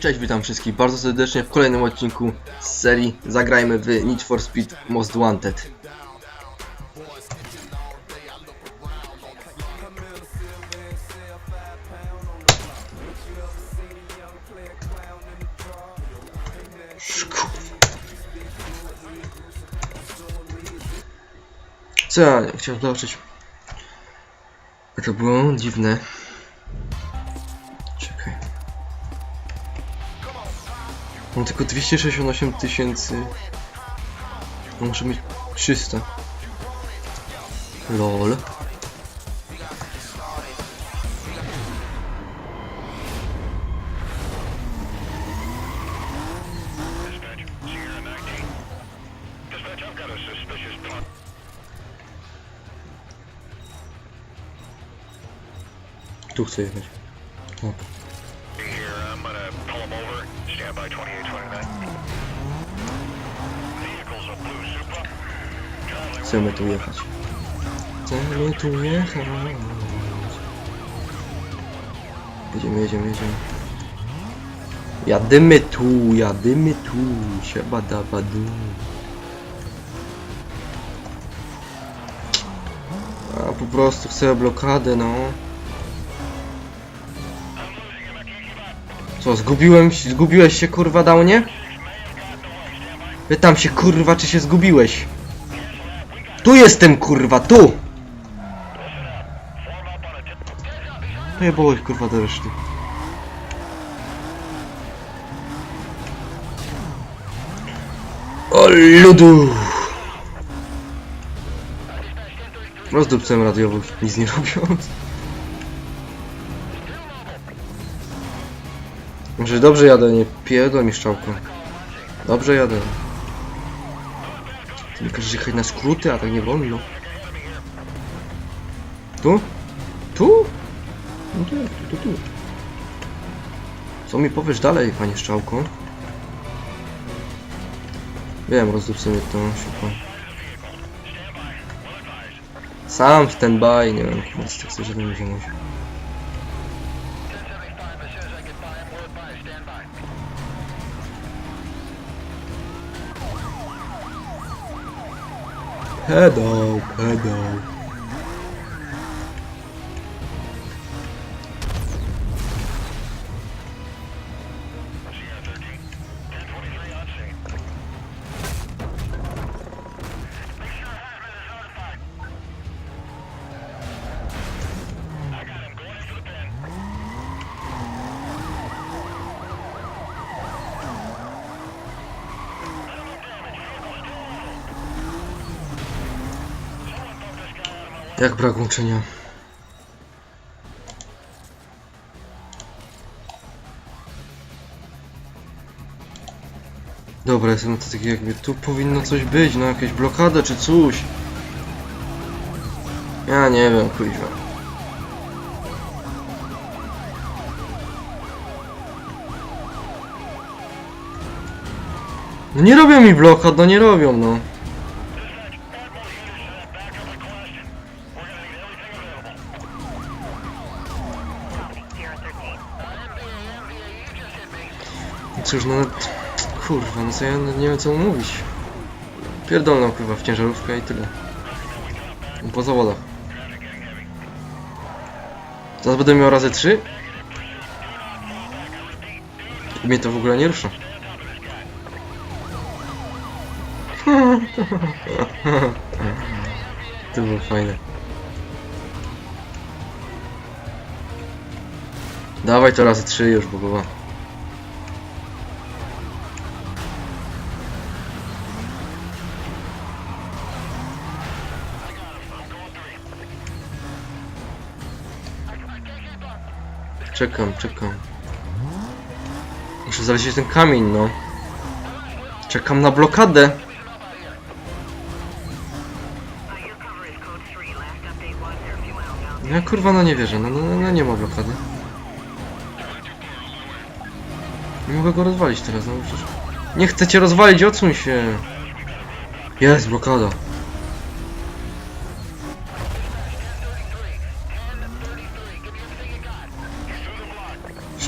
Cześć, witam wszystkich bardzo serdecznie w kolejnym odcinku z serii Zagrajmy w Need for Speed Most Wanted. Co ja chciałem zobaczyć? A to było dziwne. Czekaj. Mam tylko 268 tysięcy. Muszę mieć 300. LOL. Tu chcę jechać. O. Here, I'm gonna pull him over. Stand by 2829. Vehicle's a blue Supra. Traveling Chcemy tu jechać. Chcemy tu jechać. Jedziemy, jedziemy, jedziemy. Jadymy tu, jadymy tu. Sieba dabadu. A po prostu chcę blokadę, no. Co, zgubiłem zgubiłeś się kurwa downie? Pytam się kurwa, czy się zgubiłeś? Tu jestem kurwa, tu! Pojebało ich kurwa do reszty. O ludu! Rozdupcem radiową, nic nie robiąc. Może dobrze jadę, nie pierdol mi szczałką. Dobrze jadę. Ty mi każesz jechać na skróty, a tak nie wolno. Tu? Tu? No tu, tu, tu, tu. Co mi powiesz dalej, panie Szczałko? Wiem, rozdób sobie to szybko. Sam stand-by, nie wiem, chyba z tych chcesz, żeby mi zająć. Jak brak łączenia? Dobra, jestem na to takie jakby tu powinno coś być, no jakieś blokada czy coś. Ja nie wiem, kuźwa. No nie robią mi blokad, no nie robią, no. Cóż, no... Kurwa, no co ja nie wiem co mówić. Pierdolną kurwa w ciężarówkę i tyle. Po zawodach. Teraz będę miał razy trzy? I mnie to w ogóle nie rusza. to było fajne. Dawaj to razy trzy już, bo była. Czekam, czekam. Muszę znaleźć ten kamień, no. Czekam na blokadę. Ja kurwa no nie wierzę, no, no, no, no nie ma blokady. Nie mogę go rozwalić teraz, no przecież... Nie chcę cię rozwalić, odsuń się! Jest blokada.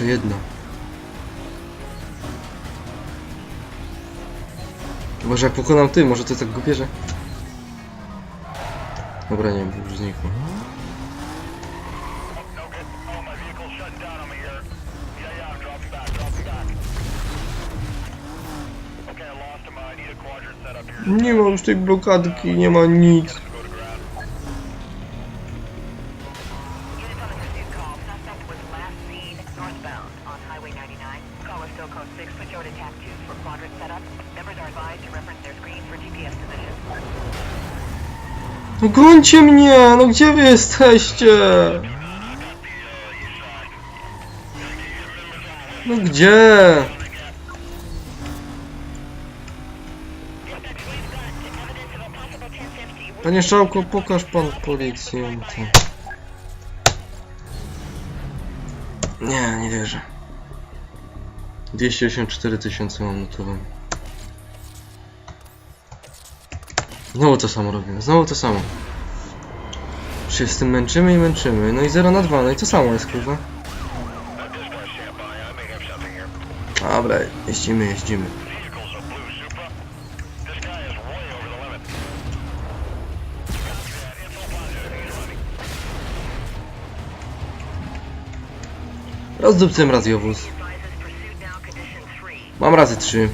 Jeszcze jedna. Może jak pokonam ty, może to tak go bierze? Dobra, nie wiem, już znikło. Nie ma już tej blokadki, nie ma nic. Gońcie mnie! No gdzie wy jesteście? No gdzie? Panie Szałko, pokaż pan policjanta. Nie, nie wierzę. 284 tysiące mam notowane. Znowu to samo robimy, znowu to samo. Się z tym męczymy i męczymy. No i 0 na 2, no i to samo jest kurwa. Dobra, jeździmy, jeździmy. Rozdupcem radiowóz. Advises pursuit now condition 3. Mam razy 3.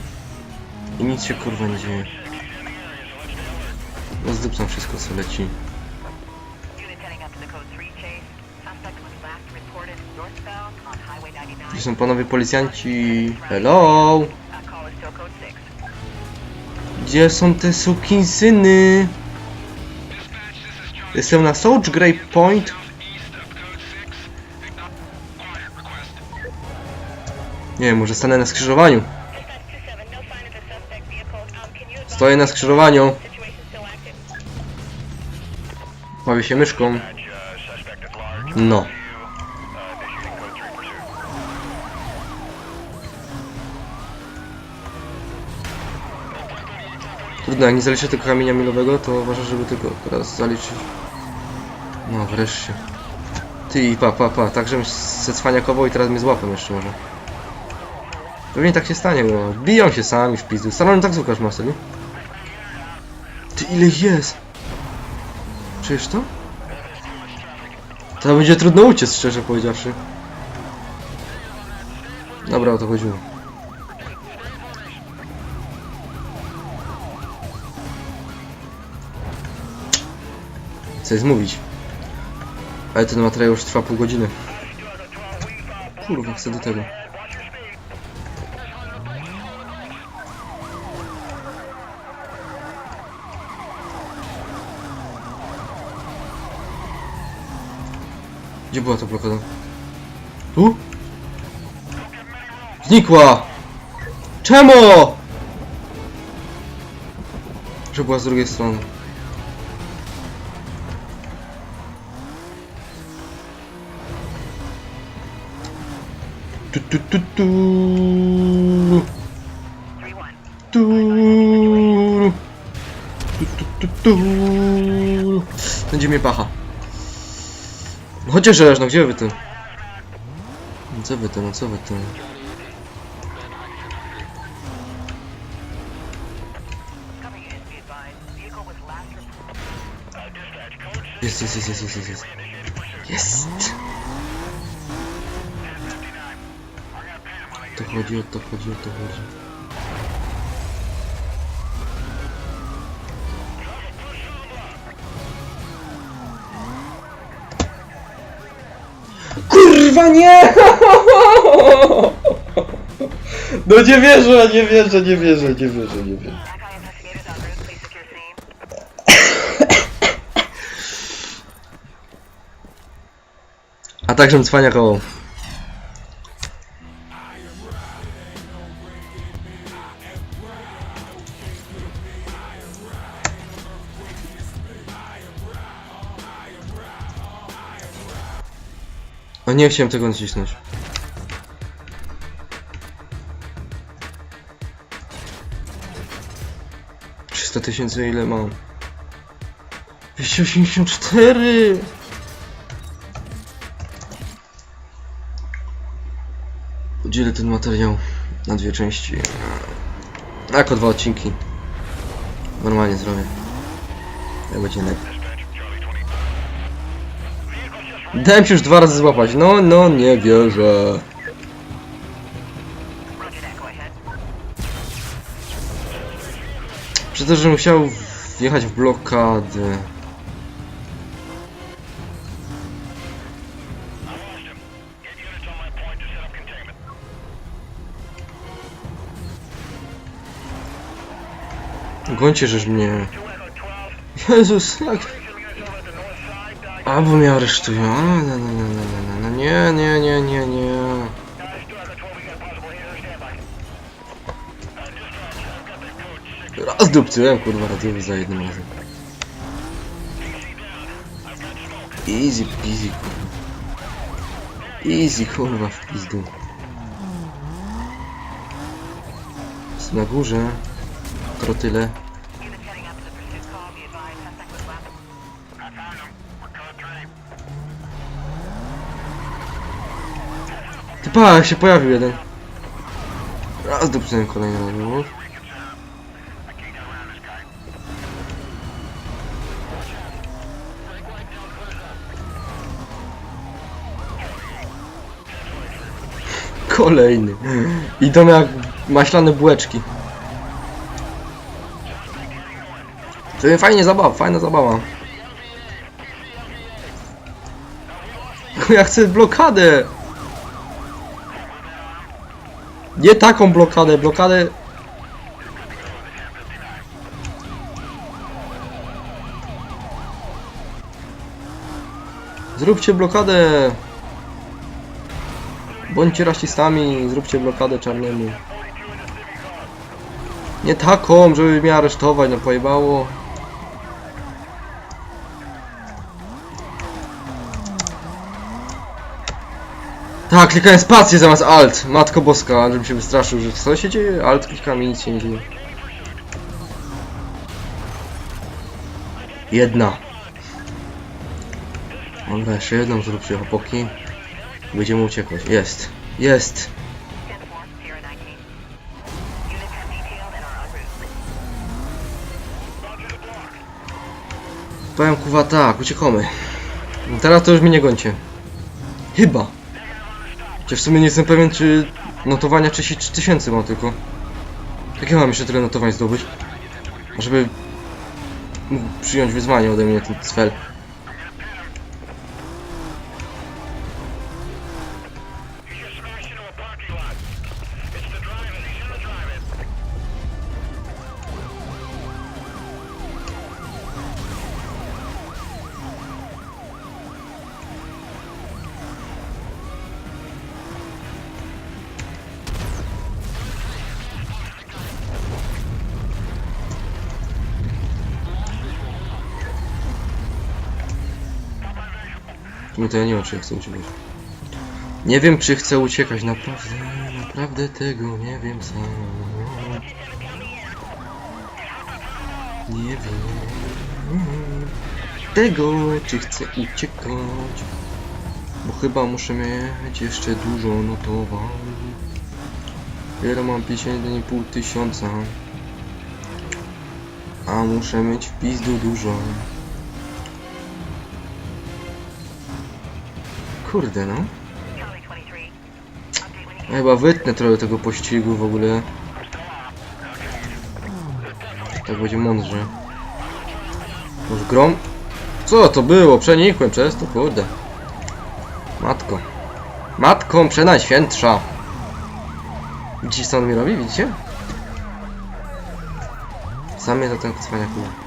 I nic się kurwa nie dzieje. Northbound on Highway 99. Gdzie są panowie policjanci? Hello! Call is still code 6. Gdzie są te sukinsyny? Jestem na South Grey Point. Nie wiem, może stanę na skrzyżowaniu. Stoję na skrzyżowaniu. Bawię się myszką. No. Initiating code 3 pursuit. Trudno, jak nie zaliczę tego kamienia milowego, to uważam, żeby tylko teraz zaliczyć. No, wreszcie. Ty i pa, pa, pa, tak żebym se cwaniakował i teraz mnie złapią jeszcze może. Pewnie tak się stanie, bo biją się sami w pizdu. Salon tak masę, nie? Ty ile jest? Czujesz to? To będzie trudno uciec, szczerze powiedziawszy. Dobra, o to chodziło. Co jest mówić? Ale ten materiał już trwa pół godziny. Kurwa, chcę do tego. Gdzie była ta blokada? Tu? Znikła! Czemu? Że była z drugiej strony. Tu, tu, tu, tu. 3-1. Tu. Tu, tu, tu, tu. Będzie mnie pacha. No Chociaż żelaż, no gdzie wy ty? No co wy ty, no co wy code Jest, jest, jest, jest, jest, jest, jest. Jest! To chodzi, o to chodzi, o to chodzi. Kurwa nie! No nie wierzę, nie wierzę, nie wierzę, nie wierzę, nie wierzę. A także cwania koło. O nie chciałem tego nacisnąć. Trzysta tysięcy ile mam? 284! podzielę ten materiał na dwie części. Jako dwa odcinki. Normalnie zrobię. Jak będzie lepiej. Dałem się już dwa razy złapać. No, no, nie wierzę. Przez to, że musiał wjechać w containment. Gońcie żeż mnie. Two Echo 12. Jezus, jak... Albo mnie aresztują. A, no, no, no, no, no, no, nie, nie, nie, nie, nie. Guys, two Echo 12, we got possible hitter. Stand by. Dispatch, I've got that code 6. Raz dupcyłem, kurwa, radiowy za jednym razem. Easy peasy, kurwa. Easy, kurwa, w pizdu. Jest na górze. Trotyle. Units pa, się pojawił jeden. Raz dupcyłem kolejny radio. I. Kolejny. Idą jak maślane bułeczki. To fajnie zabawa, fajna zabawa. Ja chcę blokadę. Nie taką blokadę, blokadę. Zróbcie blokadę. Bądźcie rasistami, zróbcie blokadę czarnemu. Nie taką, żeby mnie aresztować, no pojebało. Tak, klikałem spację zamiast alt. Matko boska, żebym się wystraszył, że co się dzieje? Alt klikam i nic się nie dzieje. Jedna. Dobra, jeszcze jedną zróbcie, chłopaki. Będziemy uciekać. Jest. Jest. 10-4, Sierra 19. Units have detailed and are en route. Powiem kuwa tak, uciekamy. Teraz to już mnie nie gońcie. Chyba. Chociaż w sumie nie jestem pewien, czy notowania 33 tysięcy mam tylko. Jak ja mam jeszcze tyle notowań zdobyć? Żeby mógł przyjąć wyzwanie ode mnie ten cfel. No to ja nie wiem, czy ja chcę uciekać. Nie wiem, czy chcę uciekać. Naprawdę, naprawdę tego nie wiem sam. Nie wiem. Tego, czy chcę uciekać. Bo chyba muszę mieć jeszcze dużo notowań. Ile mam 51,5 tysiąca. A muszę mieć w pizdu dużo. Kurde no. Charlie 23. Update when you Ja chyba wytnę trochę tego pościgu w ogóle. Tak będzie mądrze. Może grom? Co to było? Przenikłem przez to, kurde. Matko. Matką przenajświętsza. Widzicie co on mi robi? Widzicie? Sam mnie to ten cwaniak mówi.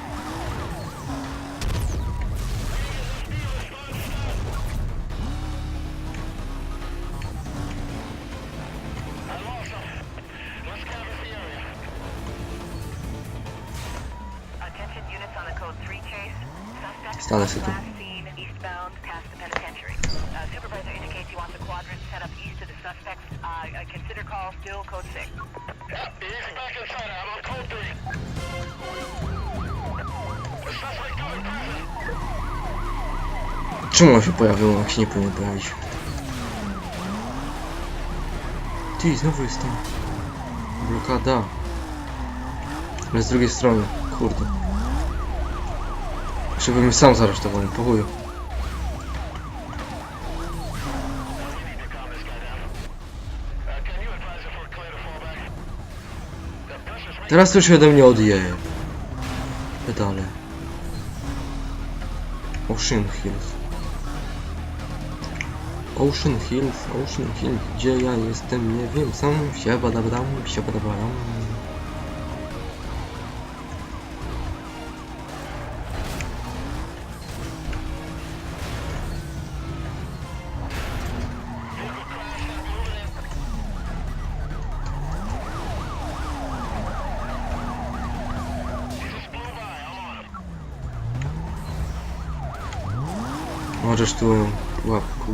Suspect going present. Czemu on się pojawił, jak się nie powinien pojawić? Ty, znowu jest tam. Blokada. Ale z drugiej strony. Kurde. Bym mnie sam zaresztował, po chuju. Teraz to się ode mnie odjeje. Pedale. Ocean Hills. Ocean Hills, Ocean Hills. Gdzie ja jestem, nie wiem. Sam siabadabadam, siabadabadam. Możesz tu łapku.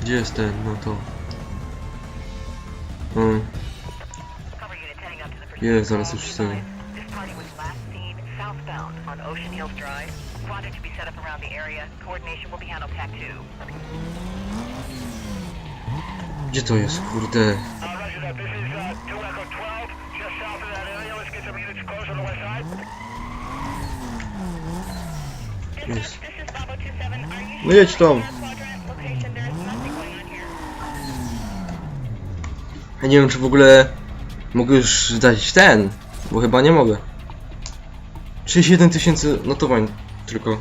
Gdzie jest ten? No to. Mm, pursuit jest, zaraz już sobie. Squadron to be set up around the area. Coordination will be handled TAC 2. Gdzie to jest? Kurde. Jest. This is Bravo 27. Are you No jedź tam. Ja nie wiem, czy w ogóle mogę już dać ten, bo chyba nie mogę. 37 tysięcy notowań tylko.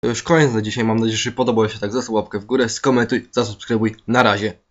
To już koniec na dzisiaj. Mam nadzieję, że podobało się tak. Zostaw łapkę w górę, skomentuj, zasubskrybuj. Na razie.